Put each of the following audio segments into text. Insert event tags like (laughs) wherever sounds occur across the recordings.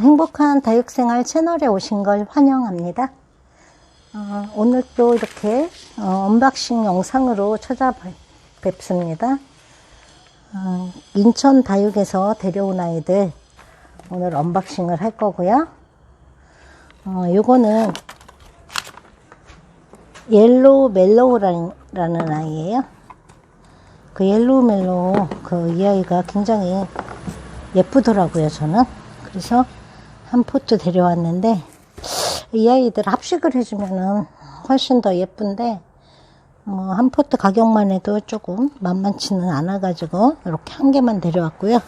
행복한 다육생활 채널에 오신 걸 환영합니다. 어, 오늘 또 이렇게 어, 언박싱 영상으로 찾아뵙습니다. 어, 인천 다육에서 데려온 아이들 오늘 언박싱을 할 거고요. 어, 요거는 옐로우 멜로우라는 아이예요. 그 옐로우 멜로우 그 이 아이가 굉장히 예쁘더라고요 저는. 그래서 한 포트 데려왔는데 이 아이들 합식을 해주면은 훨씬 더 예쁜데 뭐 한 포트 가격만 해도 조금 만만치는 않아가지고 이렇게 한 개만 데려왔고요.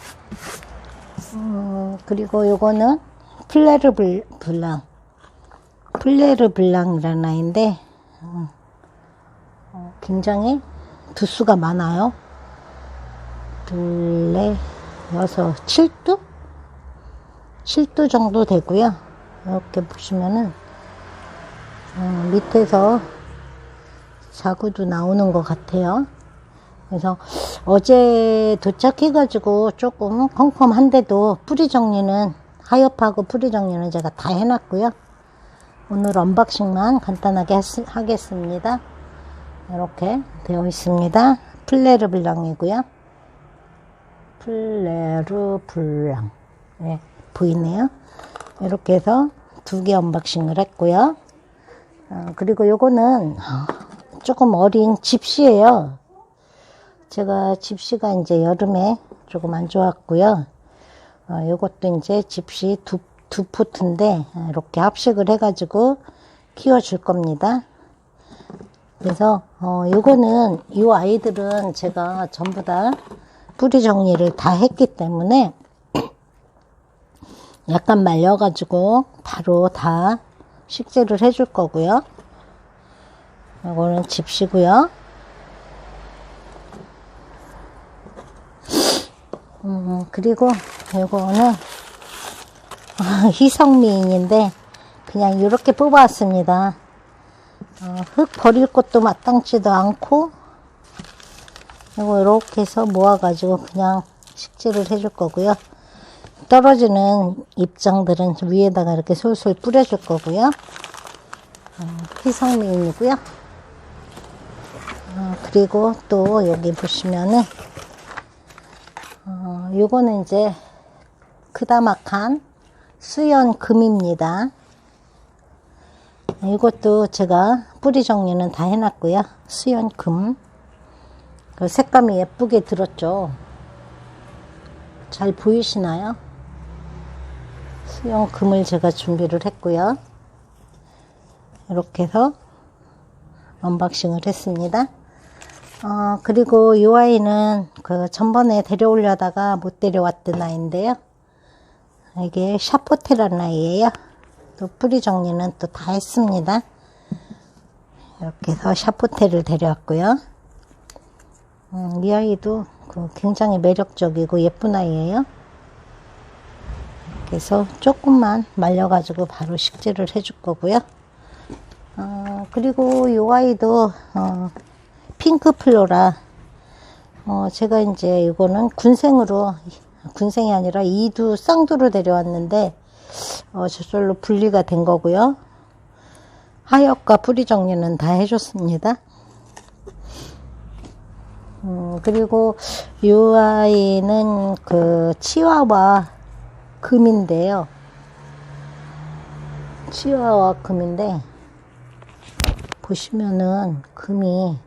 음, 그리고 요거는 플레르 블, 블랑 플레르 블랑이라는 아이인데 음, 어, 굉장히 두수가 많아요. 둘레 여섯 7두? 7두 정도 되고요. 이렇게 보시면은 음, 밑에서 자구도 나오는 것 같아요. 그래서 어제 도착해 가지고 조금 컴컴한데도 뿌리 정리는 하엽하고 뿌리 정리는 제가 다 해놨고요. 오늘 언박싱만 간단하게 하겠습니다. 이렇게 되어 있습니다. 플레르 블랑이고요. 플레르 블랑. 네, 보이네요. 이렇게 해서 두 개 언박싱을 했고요. 어, 그리고 요거는 조금 어린 집시예요. 제가 집시가 이제 여름에 조금 안 좋았고요. 어, 요것도 이제 집시 두, 두 포트인데 이렇게 합식을 해가지고 키워줄 겁니다. 그래서 어, 요거는 요 아이들은 제가 전부 다 뿌리 정리를 다 했기 때문에 약간 말려가지고 바로 다 식재를 해줄 거고요. 이거는 집시고요. 음, 그리고 이거는 (laughs) 희성미인인데 그냥 이렇게 뽑아왔습니다. 어, 흙 버릴 것도 마땅치도 않고 이거 이렇게 해서 모아가지고 그냥 식재를 해줄 거고요. 떨어지는 입장들은 위에다가 이렇게 솔솔 뿌려줄 거고요. 어, 희성미인이고요. 어, 그리고 또 여기 보시면은 어, 요거는 이제 그다막한 수연금입니다. 이것도 제가 뿌리 정리는 다 해놨고요. 수연금. 그 색감이 예쁘게 들었죠. 잘 보이시나요? 수연금을 제가 준비를 했고요. 이렇게 해서 언박싱을 했습니다. 어, 그리고 이 아이는 그 전번에 데려오려다가 못 데려왔던 아이인데요. 이게 샤포테라는 아이예요. 또 뿌리 정리는 또 다 했습니다. 이렇게 해서 샤포테를 데려왔고요. 음, 이 아이도 그 굉장히 매력적이고 예쁜 아이예요. 그래서 조금만 말려가지고 바로 식재를 해줄 거고요. 어, 그리고 이 아이도 어, 핑크 플로라. 어, 제가 이제 이거는 군생으로 군생이 아니라 이두 쌍두로 데려왔는데 어, 저절로 분리가 된 거고요. 하엽과 뿌리 정리는 다 해줬습니다. 음, 그리고 이 아이는 그 치와와 금인데요. 치와와 금인데 보시면은 금이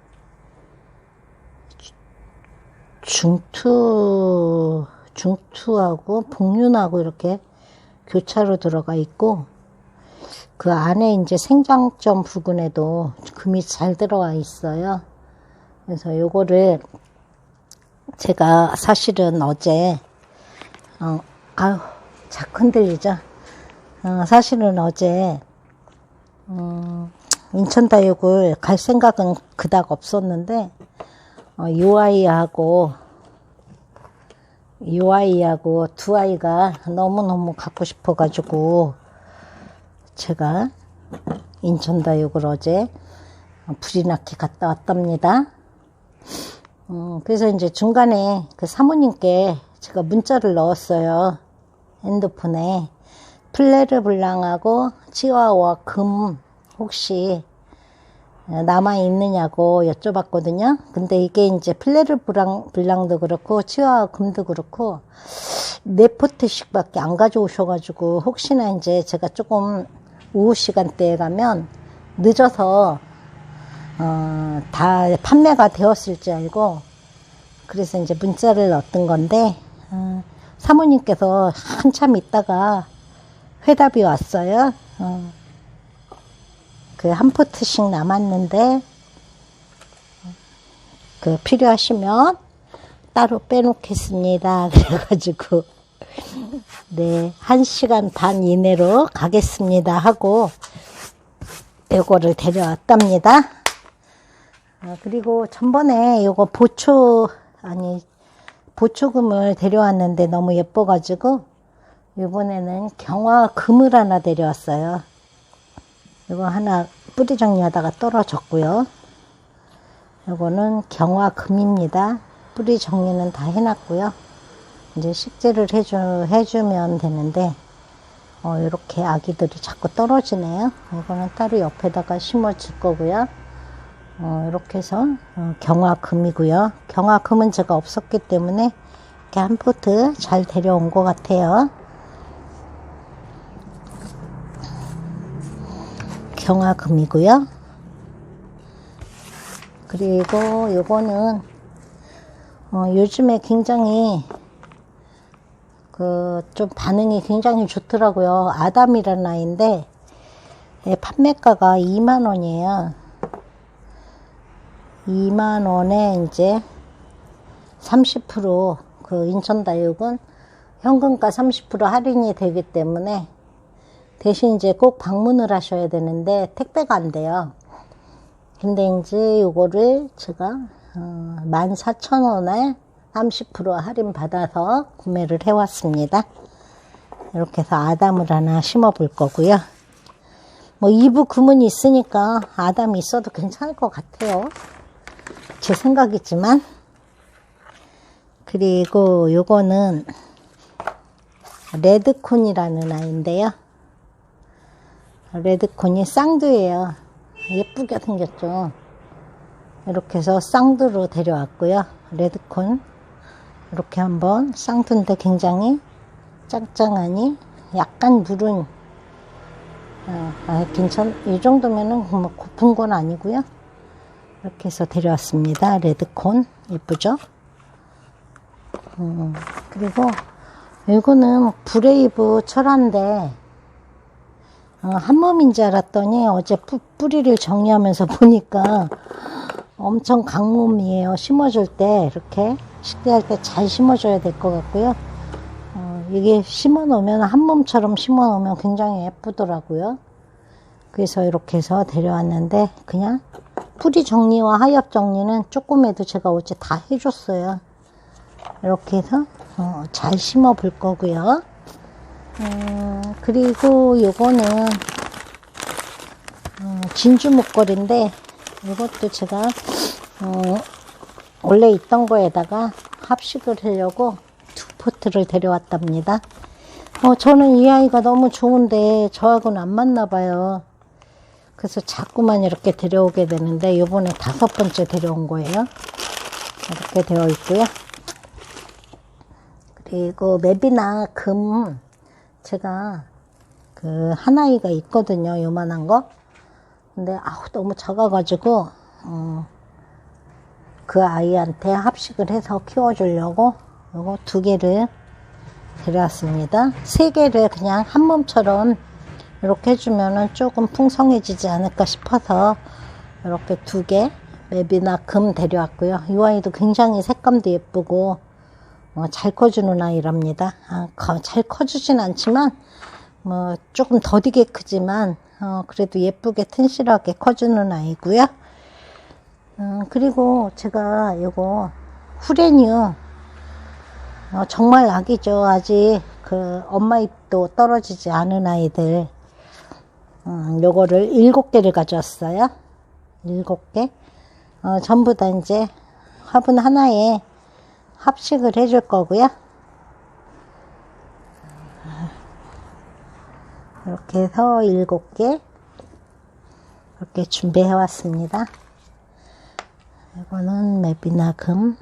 중투 중투하고 복륜하고 이렇게 교차로 들어가 있고 그 안에 이제 생장점 부근에도 금이 잘 들어가 있어요. 그래서 요거를 제가 사실은 어제 어, 아유 자꾸 흔들리죠. 어, 사실은 어제 음, 인천 다육을 갈 생각은 그닥 없었는데 어, 요 아이하고 이 아이하고 두 아이가 너무너무 갖고 싶어 가지고 제가 인천 다육을 어제 나게 갔다 왔답니다. 음, 그래서 이제 중간에 그 사모님께 제가 문자를 넣었어요. 핸드폰에. 플레르 블랑하고 치와와 금 혹시 남아 있느냐고 여쭤봤거든요. 근데 이게 이제 플레르 블랑, 블랑도 그렇고 치와와 금도 그렇고 네 포트씩밖에 안 가져오셔가지고 혹시나 이제 제가 조금 오후 시간대에 가면 늦어서 어, 다 판매가 되었을지 알고 그래서 이제 문자를 얻은 건데 어, 사모님께서 한참 있다가 회답이 왔어요. 어, 그한 포트씩 남았는데 그 필요하시면 따로 빼놓겠습니다. (laughs) 그래가지고 네, 한 시간 반 이내로 가겠습니다 하고 요거를 데려왔답니다. 아, 그리고 전번에 요거 보초 아니 보초금을 데려왔는데 너무 예뻐가지고 이번에는 경화 금을 하나 데려왔어요. 이거 하나 뿌리 정리하다가 떨어졌고요. 요거는 경화 금입니다. 뿌리 정리는 다 해놨고요. 이제 식재를 해주, 해주면 되는데 어, 이렇게 아기들이 자꾸 떨어지네요. 이거는 따로 옆에다가 심어줄 거고요. 어, 이렇게 해서 어, 경화금이고요. 경화금은 제가 없었기 때문에 이렇게 한 포트 잘 데려온 것 같아요. 경화금이고요. 그리고 요거는 어, 요즘에 굉장히 그 좀 반응이 굉장히 좋더라고요. 아담이라는 아이인데 예, 판매가가 2만 원이에요. 2만 원에 이제 30%그 인천다육은 현금가 30% 할인이 되기 때문에 대신 이제 꼭 방문을 하셔야 되는데 택배가 안 돼요. 근데 이제 요거를 제가 어, 14,000원에 30% 할인 받아서 구매를 해왔습니다. 이렇게 해서 아담을 하나 심어 볼 거고요. 뭐 2부 구문이 있으니까 아담이 있어도 괜찮을 것 같아요. 제 생각이지만. 그리고 요거는 레드콘이라는 아이인데요. 레드콘이 쌍두예요. 예쁘게 생겼죠. 이렇게 해서 쌍두로 데려왔고요. 레드콘. 이렇게 한번 쌍두인데 굉장히 짱짱하니 약간 누른 어, 아, 괜찮, 이 정도면은 뭐 고픈 건 아니고요. 이렇게 해서 데려왔습니다. 레드콘. 예쁘죠? 음, 그리고 이거는 브레이브 철화인데 어, 한 몸인 줄 알았더니 어제 뿌, 뿌리를 정리하면서 (laughs) 보니까 엄청 강몸이에요. 심어줄 때 이렇게 식대할 때 잘 심어줘야 될 것 같고요. 어, 이게 심어 놓으면 한 몸처럼 심어 놓으면 굉장히 예쁘더라고요. 그래서 이렇게 해서 데려왔는데 그냥 뿌리 정리와 하엽 정리는 조금에도 제가 어제 다 해줬어요. 이렇게 해서 어, 잘 심어 볼 거고요. 음, 그리고 요거는 음, 진주 목걸이인데 이것도 제가 어, 원래 있던 거에다가 합식을 하려고 두 포트를 데려왔답니다. 어, 저는 이 아이가 너무 좋은데 저하고는 안 맞나 봐요. 그래서 자꾸만 이렇게 데려오게 되는데 요번에 다섯 번째 데려온 거예요. 이렇게 되어 있고요. 그리고 맵이나 금 제가 그 하나이가 있거든요. 요만한 거. 근데 아우 너무 작아가지고 어, 그 아이한테 합식을 해서 키워주려고 요거 두 개를 데려왔습니다. 세 개를 그냥 한 몸처럼 이렇게 해주면은 조금 풍성해지지 않을까 싶어서 이렇게 두 개 맵이나 금 데려왔고요. 이 아이도 굉장히 색감도 예쁘고 어, 잘 커주는 아이랍니다. 아, 거, 잘 커주진 않지만 뭐 조금 더디게 크지만 어, 그래도 예쁘게 튼실하게 커주는 아이고요. 음, 그리고 제가 요거 후레뉴 어, 정말 아기죠. 아직 그 엄마 입도 떨어지지 않은 아이들 음, 요거를 일곱 개를 가져왔어요. 일곱 개. 어, 전부 다 이제 화분 하나에 합식을 해줄 거고요. 이렇게 해서 일곱 개 이렇게 준비해 왔습니다. 이거는 맵이나 금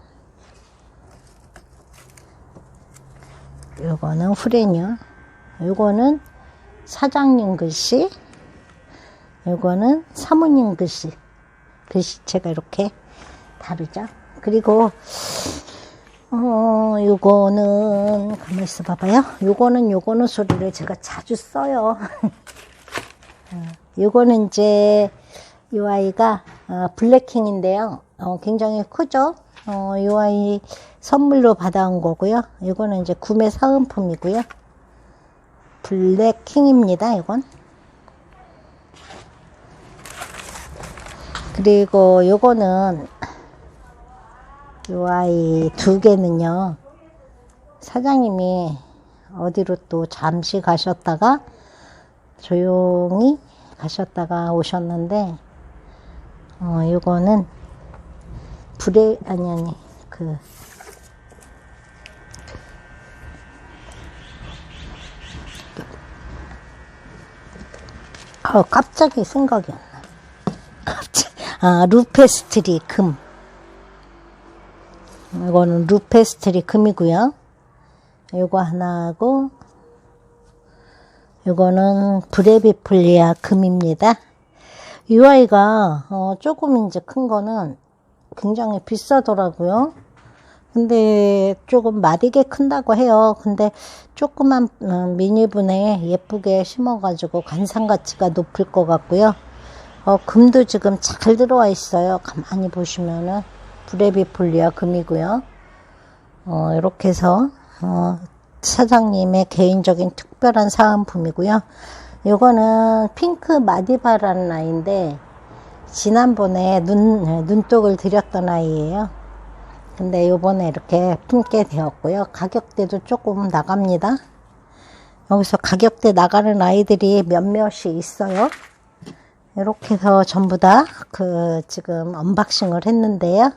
요거는 후레뉴 요거는 사장님 글씨 요거는 사모님 글씨 글씨체가 이렇게 다르죠 그리고 어 요거는 가만 있어 봐봐요 요거는 요거는 소리를 제가 자주 써요 (laughs) 어, 요거는 이제 이 아이가 어, 블랙킹인데요 어, 굉장히 크죠 어, 이 아이 선물로 받아온 거고요. 이거는 이제 구매 사은품이고요. 블랙킹입니다. 이건. 그리고 요거는 요 아이 두 개는요. 사장님이 어디로 또 잠시 가셨다가 조용히 가셨다가 오셨는데 어 요거는 불에 아니 아니 그 아, 갑자기 생각이 안 나. 아, 루페스트리 금. 이거는 루페스트리 금이고요. 요거 하나하고, 요거는 브레비플리아 금입니다. 이 아이가, 어, 조금 이제 큰 거는 굉장히 비싸더라고요. 근데 조금 마디게 큰다고 해요. 근데 조그만 어, 미니분에 예쁘게 심어가지고 관상 가치가 높을 것 같고요. 어, 금도 지금 잘 들어와 있어요. 가만히 보시면은 브레비폴리아 금이고요. 어, 이렇게 해서 어, 사장님의 개인적인 특별한 사은품이고요. 요거는 핑크 마디바라는 아이인데 지난번에 눈, 눈독을 드렸던 아이예요. 근데 요번에 이렇게 품게 되었고요. 가격대도 조금 나갑니다. 여기서 가격대 나가는 아이들이 몇몇이 있어요. 이렇게 해서 전부 다 그 지금 언박싱을 했는데요.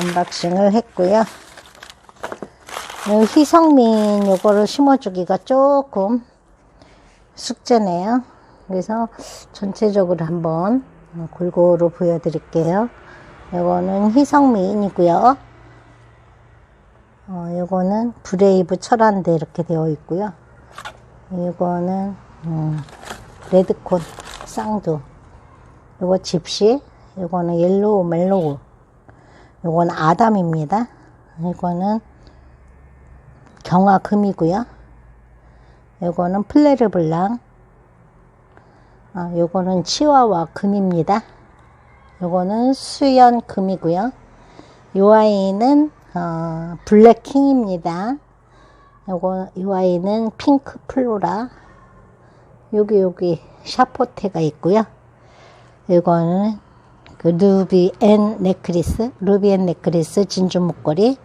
언박싱을 했고요. 희성민 요거를 심어주기가 조금 숙제네요. 그래서 전체적으로 한번 골고루 보여드릴게요. 이거는 희성미인이고요. 어, 이거는 브레이브 철한데 이렇게 되어 있고요. 이거는 음, 레드콘 쌍두. 이거 집시. 이거는 옐로우 멜로우. 이건 아담입니다. 이거는 경화금이고요. 이거는 플레르블랑. 아, 요거는 치와와 금입니다. 요거는 수연 금이고요. 요 아이는 어, 블랙킹입니다. 요거 요 아이는 핑크 플로라. 여기 여기 샤포테가 있고요. 이거는 그 루비 앤 넥클리스, 루비 앤 넥클리스 진주 목걸이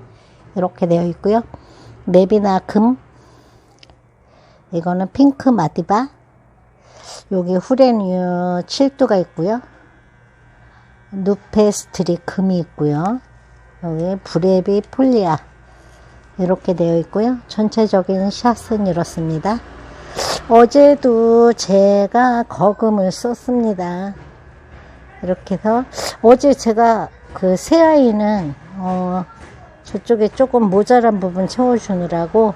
이렇게 되어 있고요. 맵이나 금. 이거는 핑크 마디바. 여기 후레뉴 7두가 있고요. 누페스트리 금이 있고요. 여기 브레비 폴리아 이렇게 되어 있고요. 전체적인 샷은 이렇습니다. 어제도 제가 거금을 썼습니다. 이렇게 해서 어제 제가 그 새 아이는 어 저쪽에 조금 모자란 부분 채워주느라고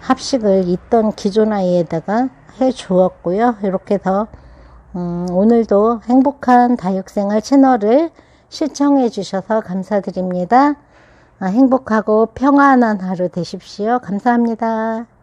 합식을 있던 기존 아이에다가 해 주었고요. 이렇게 해서 음, 오늘도 행복한 다육생활 채널을 시청해 주셔서 감사드립니다. 아, 행복하고 평안한 하루 되십시오. 감사합니다.